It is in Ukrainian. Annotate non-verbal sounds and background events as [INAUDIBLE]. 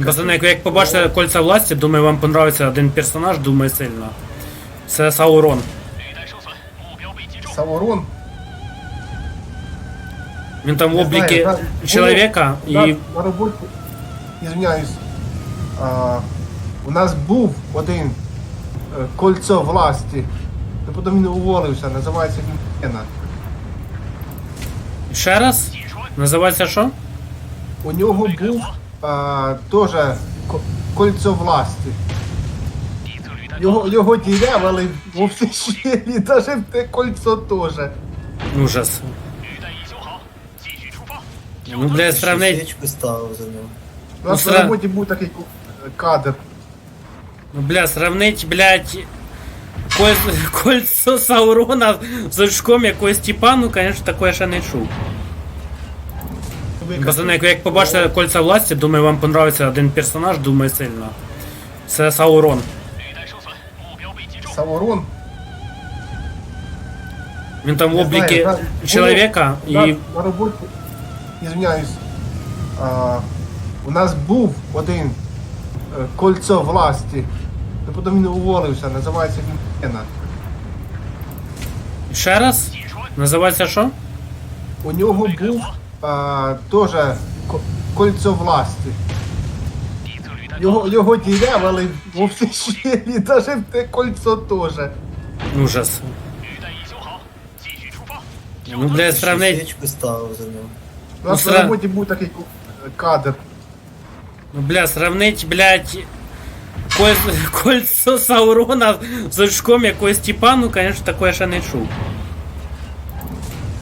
Пацани, як побачите кольця власті, думаю, вам подобається один персонаж, думаю сильно. Це Саурон. Саурон? Він там в обліки знаю, чоловіка і. На, роботі, ізвиняюсь, а, у нас був один е, кольцо власті, то потім він уволився, називається він Пена. Ще раз? Називається що? У нього був а, теж кольцо власті. Його його дірявили в всій даже те кольцо теж. Ужас. Ну, блядь, сравнять. У нас ну, на роботі був такий кадр. Ну, бля, сравнить, блядь, кольцо, [LAUGHS] кольцо Саурона з очком якогось Тіпану, конечно, такое ще не чув. Пацани, як побачите кольця власті, думаю, вам подобається один персонаж, думаю сильно. Це Саурон. Саурон? Він там в обліки знаю, чоловіка і. На, роботі, ізвиняюсь, а, у нас був один е, кольцо власті, то потім він уволився, називається він Пена. Ще раз? Називається що? У нього був а, теж кольцо власті. Його його дірявили в [LAUGHS] і навіть в те кольцо теж. Ужас. Ну, блядь, сравнять. У нас ну, на роботі був такий кадр. Ну, бля, сравнить, блядь, коль... [LAUGHS] кольцо Саурона з очком якогось Тіпану, конечно, такое ще не чув.